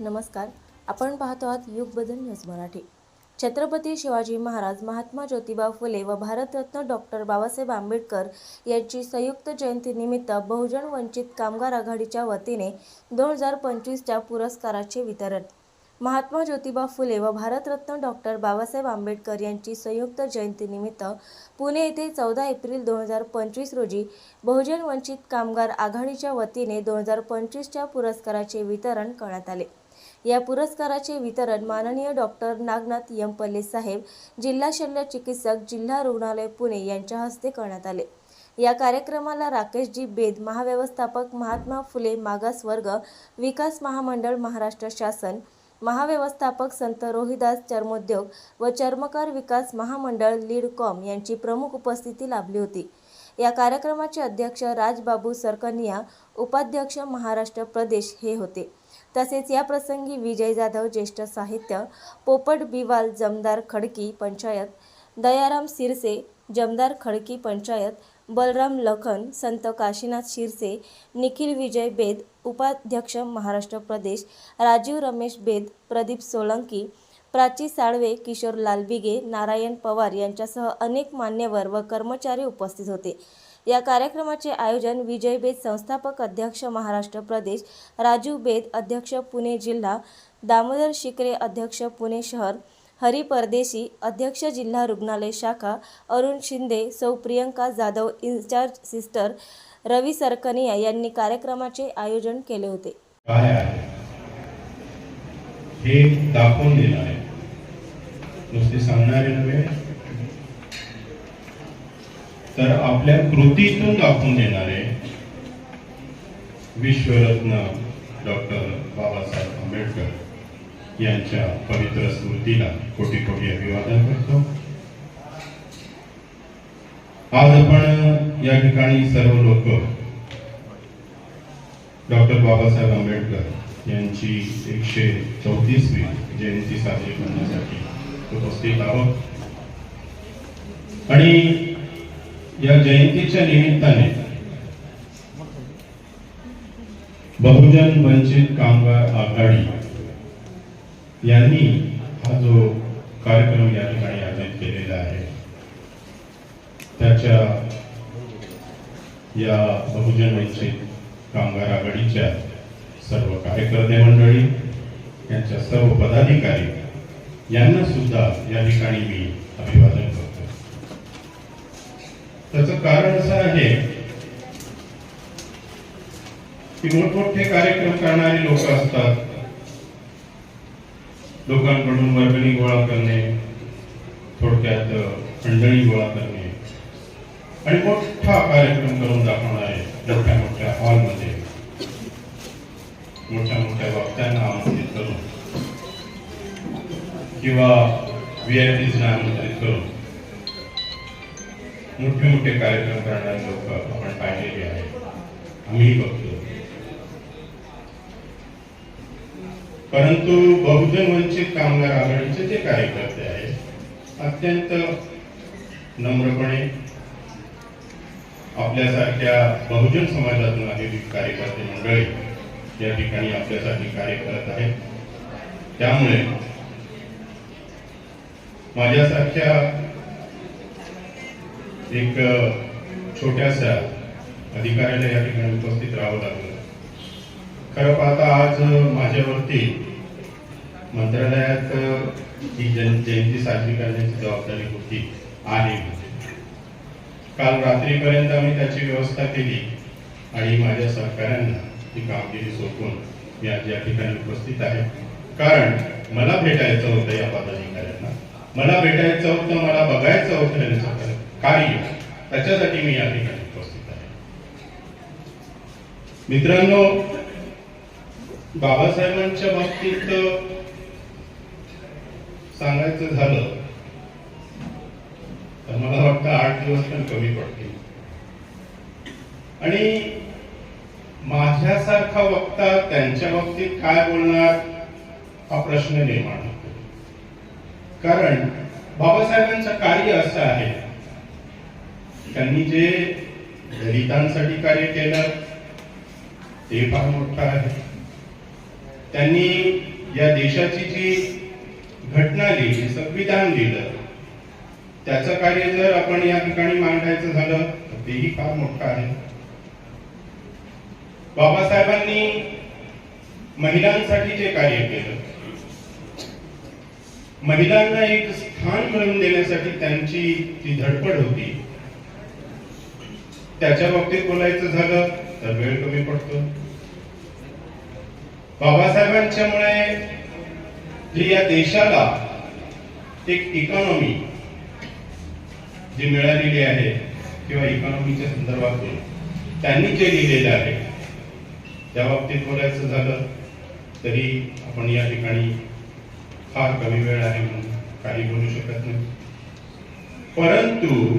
नमस्कार. आपण पाहतो आहात युग बदल न्यूज मराठी. छत्रपती शिवाजी महाराज महात्मा ज्योतिबा फुले व भारतरत्न डॉक्टर बाबासाहेब आंबेडकर यांची संयुक्त जयंतीनिमित्त बहुजन वंचित कामगार आघाडीच्या वतीने दोन हजार पंचवीसच्या पुरस्काराचे वितरण. महात्मा ज्योतिबा फुले व भारतरत्न डॉक्टर बाबासाहेब आंबेडकर यांची संयुक्त जयंतीनिमित्त पुणे येथे चौदा एप्रिल दोन हजार पंचवीस रोजी बहुजन वंचित कामगार आघाडीच्या वतीने दोन हजार पंचवीसच्या पुरस्काराचे वितरण करण्यात आले. या पुरस्काराचे वितरण माननीय डॉक्टर नागनाथ यमपल्ले साहेब जिल्हा शल्य चिकित्सक जिल्हा रुग्णालय पुणे यांच्या हस्ते करण्यात आले. या कार्यक्रमाला राकेशजी बेद महाव्यवस्थापक महात्मा फुले मागासवर्ग विकास महामंडळ महाराष्ट्र शासन महाव्यवस्थापक संत रोहिदास चर्मोद्योग व चर्मकार विकास महामंडळ लीडकॉम यांची प्रमुख उपस्थिती लाभली होती. या कार्यक्रमाचे अध्यक्ष राजबाबू सरकनिया उपाध्यक्ष महाराष्ट्र प्रदेश हे होते. तसेच या प्रसंगी विजय जाधव ज्येष्ठ साहित्य पोपट बिवाल जमदार खडकी पंचायत दयाराम सिरसे जमदार खडकी पंचायत बलराम लखन संत काशीनाथ शिरसे निखिल विजय बेद उपाध्यक्ष महाराष्ट्र प्रदेश राजीव रमेश बेद प्रदीप सोलंकी प्राची साळवे किशोर लालबिगे नारायण पवार यांच्यासह अनेक मान्यवर व कर्मचारी उपस्थित होते. या कार्यक्रमाचे आयोजन विजय बेद संस्थापक अध्यक्ष महाराष्ट्र प्रदेश राजू बेद अध्यक्ष पुणे जिल्हा दामोदर शिकरे अध्यक्ष पुणे शहर हरी परदेशी अध्यक्ष जिल्हा रुग्णालय शाखा अरुण शिंदे सौ प्रियंका जाधव इन्चार्ज सिस्टर रवी सरकनिया यांनी कार्यक्रमाचे आयोजन केले होते. हे दाखवून दिलं आहे. नुसते सांगणारे नव्हे तर आपल्या कृतीतून दाखवून देणारे विश्वरत्न डॉक्टर बाबासाहेब आंबेडकर यांच्या पवित्र स्मृतीला कोटी कोटी अभिवादन करतो. आज आपण या ठिकाणी सर्व लोक डॉक्टर बाबासाहेब आंबेडकर यांची एकशे चौतीसवी जयंती साजरी करण्यासाठी उपस्थित आहोत. आणि या जयंतीच्या निमित्ताने बहुजन वंचित कामगार आघाडी यांनी हा जो कार्यक्रम या ठिकाणी आयोजित केलेला आहे त्याच्या या बहुजन वंचित कामगार आघाडीच्या सर्व कार्यकर्ते मंडळी यांच्या सर्व पदाधिकारी यांना सुद्धा या ठिकाणी मी अभिवादन त्याचं कारण असं आहे की मोठमोठे कार्यक्रम करणारी लोक असतात. लोकांकडून वर्गणी गोळा करणे थोडक्यात खंडणी गोळा करणे. आणि मोठा कार्यक्रम करून दाखवणारे मोठ्या मोठ्या हॉलमध्ये. मोठ्या मोठ्या वक्त्यांना आमंत्रित करून. किंवा व्ही आय पीजना आमंत्रित करून. मोठे मोठे कार्यक्रम करणारे लोक आपण पाहिलेले आहेत. आम्ही बघतो. परंतु बहुजन वंचित कामगार आघाडीचे जे कार्यकर्ते आहेत अत्यंत नम्रपणे आपल्यासारख्या बहुजन समाजातून आलेली कार्यकर्ते मंडळी या ठिकाणी आपल्यासाठी कार्य करत आहेत. त्यामुळे माझ्यासारख्या एक छोट्याशा अधिकाऱ्याला या ठिकाणी उपस्थित राहावं लागलं. खरं पाहता आज माझ्यावरती मंत्रालयात ही जन जयंती साजरी करण्याची जबाबदारी होती आहे काल रात्रीपर्यंत आम्ही त्याची व्यवस्था केली आणि माझ्या सहकाऱ्यांना ही कामगिरी सोपून मी आज या ठिकाणी उपस्थित आहे. कारण मला भेटायचं होतं या पदाधिकाऱ्यांना. मला भेटायचं होतं मला बघायचं होतं कार्य. त्याच्यासाठी मी या ठिकाणी उपस्थित आहे. मित्रांनो बाबासाहेबांच्या बाबतीत सांगायचं झालं तर मला वाटतं आठ दिवस पण कमी पडतील. आणि माझ्यासारखा वक्ता त्यांच्या बाबतीत काय बोलणार हा प्रश्न निर्माण होतो. कारण बाबासाहेबांचं कार्य असं आहे त्यांनी जे दलितांसाठी कार्य केलं ते फार मोठं आहे. त्यांनी या देशाची जी घटना लिहिली संविधान लिहिलं त्याचं कार्य जर आपण या ठिकाणी मांडायचं झालं तर तेही फार मोठं आहे. बाबासाहेबांनी महिलांसाठी जे कार्य केलं महिलांना एक स्थान मिळवून देण्यासाठी त्यांची जी धडपड होती त्याच्या बाबतीत बोलायचं झालं तर वेळ कमी पडतो. बाबासाहेबांच्यामुळे जी या देशाला एक इकॉनॉमी जी मिळालेली आहे किंवा इकॉनॉमीच्या संदर्भातून त्यांनी जे लिहिलेलं आहे त्या बाबतीत बोलायचं झालं तरी आपण या ठिकाणी फार कमी वेळ आहे म्हणून काही बोलू शकत नाही. परंतु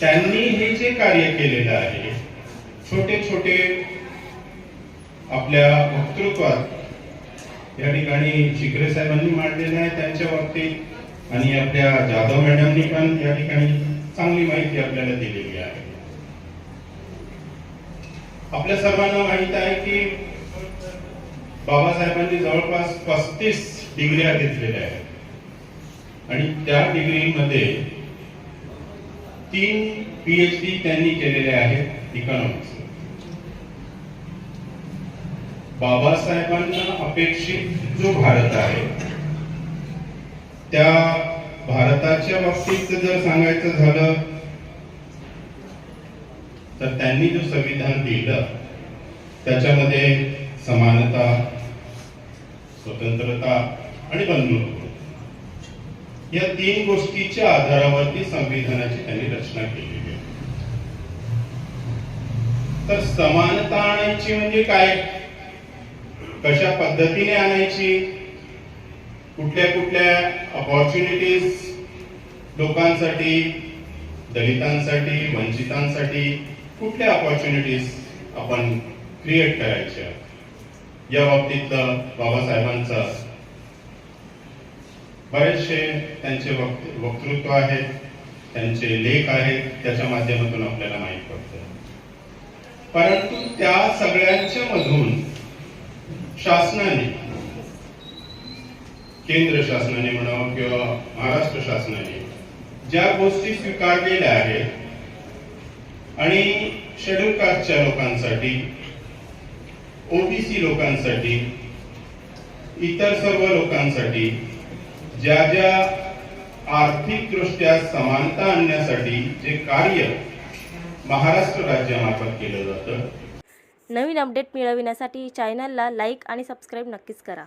त्यांनी हे जे कार्य केलेलं आहे छोटे छोटे आपल्या वक्तृत्वात या ठिकाणी शिकरे साहेबांनी मांडलेलं आहे त्यांच्या बाबतीत आणि आपल्या जाधव मॅडमनी पण या ठिकाणी चांगली माहिती आपल्याला दिलेली आहे. आपल्या सर्वांना माहीत आहे की बाबासाहेबांनी जवळपास पस्तीस डिग्र्या घेतलेल्या आहेत. आणि त्या डिग्रीमध्ये तीन पीएचडी त्यांनी केलेले आहेत इकॉनॉमिक्स बाबासाहेबांना अपेक्षित जो भारत आहे त्या भारताच्या बाबतीत जर सांगायचं झालं तर त्यांनी जो संविधान लिहिलं त्याच्यामध्ये समानता स्वतंत्रता आणि बंधुत्व. या तीन गोष्टीच्या आधारावरती संविधानाची त्यांनी रचना केलेली आहे. तर समानता आणायची म्हणजे काय? कशा पद्धतीने आणायची? कुठल्या कुठल्या अपॉर्च्युनिटीज लोकांसाठी दलितांसाठी वंचितांसाठी कुठल्या अपॉर्च्युनिटीज आपण क्रिएट करायच्या? या बाबतीतलं बाबासाहेबांचा बरेचसे त्यांचे वक्त- वक्तृत्व आहेत त्यांचे लेख आहेत त्याच्या माध्यमातून आपल्याला माहीत पडतं. परंतु त्या सगळ्यांच्या मधून शासनाने केंद्र शासनाने म्हणावं किंवा महाराष्ट्र शासनाने ज्या गोष्टी स्वीकारलेल्या आहेत आणि शेड्यूल कास्टच्या लोकांसाठी ओबीसी लोकांसाठी इतर सर्व लोकांसाठी ज्या ज्या आर्थिकदृष्ट्या समानता आणण्यासाठी जे कार्य महाराष्ट्र राज्यामार्फत केलं जातं. नवीन अपडेट मिळविण्यासाठी चॅनलला लाईक आणि सबस्क्राईब नक्कीच करा.